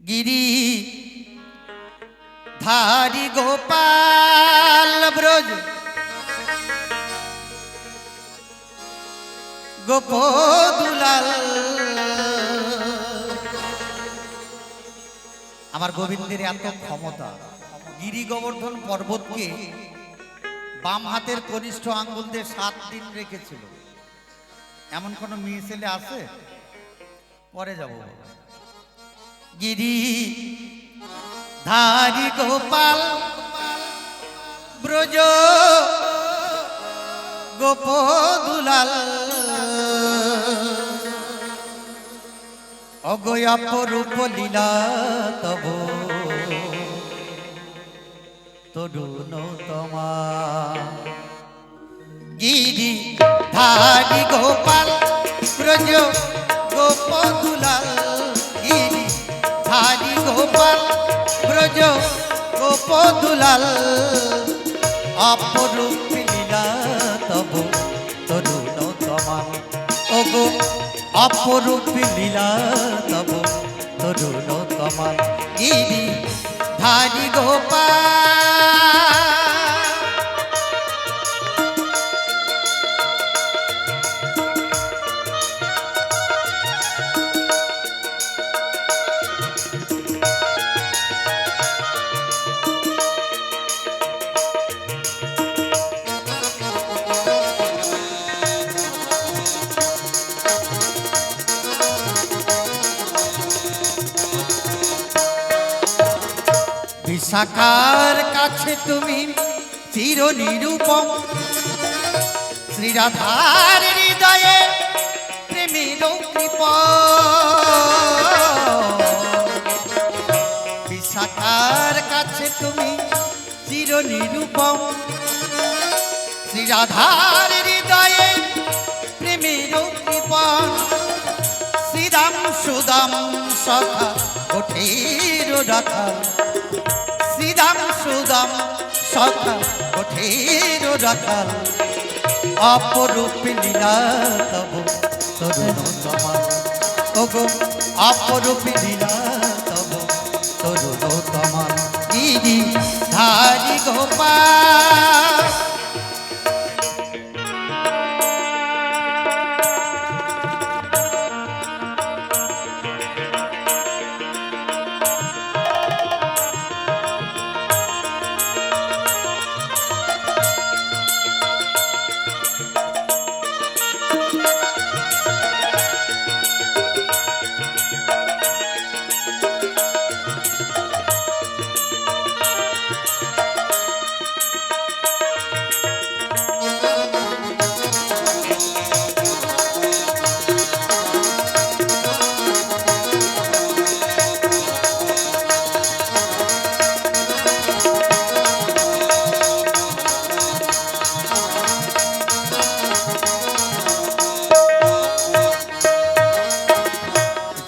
গিরি। ধারি গোপাল ব্রজ। গোপ দুলাল আমার গোবিন্দের এত ক্ষমতা। গিরি গোবর্ধন পর্বতকে বাম হাতের কনিষ্ঠ আঙ্গুল দিয়ে সাত দিন রেখেছিল। এমন কোন মেয়ে ছেলে আছে? পরে যাব। গিরি। ধারি গোপাল, ব্রজ গোপ দুলাল অগয়াপরূপ লীলা তব তরুণ তোমা। গিরি, ধারি গোপাল, ব্রজ গোপ দুলাল ব্রজ গোপ দুলাল অপরূপ লীলা তব তরুণ তোমা ওগো, অপরূপ লীলা তব তরুণ তোমা গিরি ধারি গোপাল। বিশাখার কাছে তুমি চির নিরূপম শ্রীরাধার হৃদয়ে প্রেমের কৃপ। বিশাখার কাছে তুমি চির নিরূপম শ্রীরাধার হৃদয়ে প্রেমের কৃপণ শ্রীরাম সুদাম সখা ওঠের রাখা। শ্রীরাম সুদম সখা ওঠের রাখাল অপরূপ লীলা তব তরুণ তোমার ওগো অপরূপ লীলা তব তরুণ তোমার গিরি ধারি গোপাল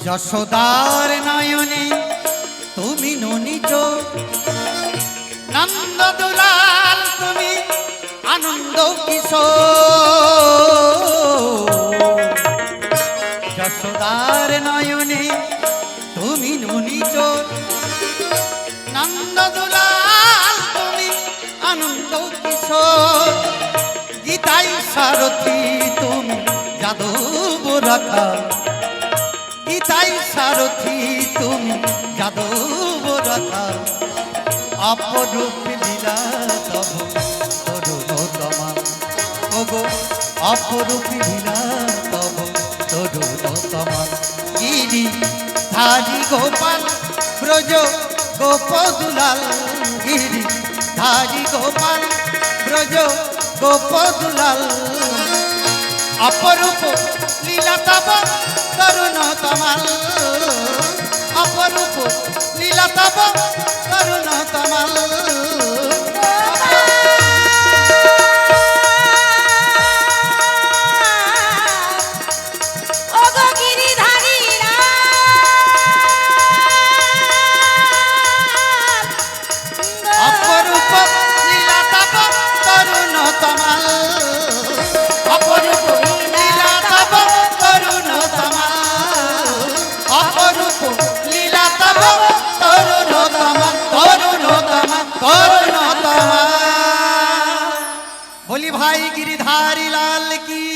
যশোদার নয়নে তুমি ননিজ নন্দ দুলাল, তুমি আনন্দ কিশোর। যশোদার নয়নে তুমি ননিজ নন্দ দুলাল, তুমি আনন্দ কিশোর। গীতাই সারথি, তুমি যাদব রাখা। গীতাই সারথি, তুমি যাদব রাখা অপরূপ লীলা তব তরুণ তোমা ওগো, অপরূপ লীলা তব তরুণ তোমা গিরি ধারি গোপাল, ব্রজ গোপ দুলাল গিরি ধারি গোপাল, ব্রজ গোপ দুলাল অপরূপ লীলা তব তরুণ তমাল। অপরূপ লীলা তব भोली भाई गिरिधारी लाल की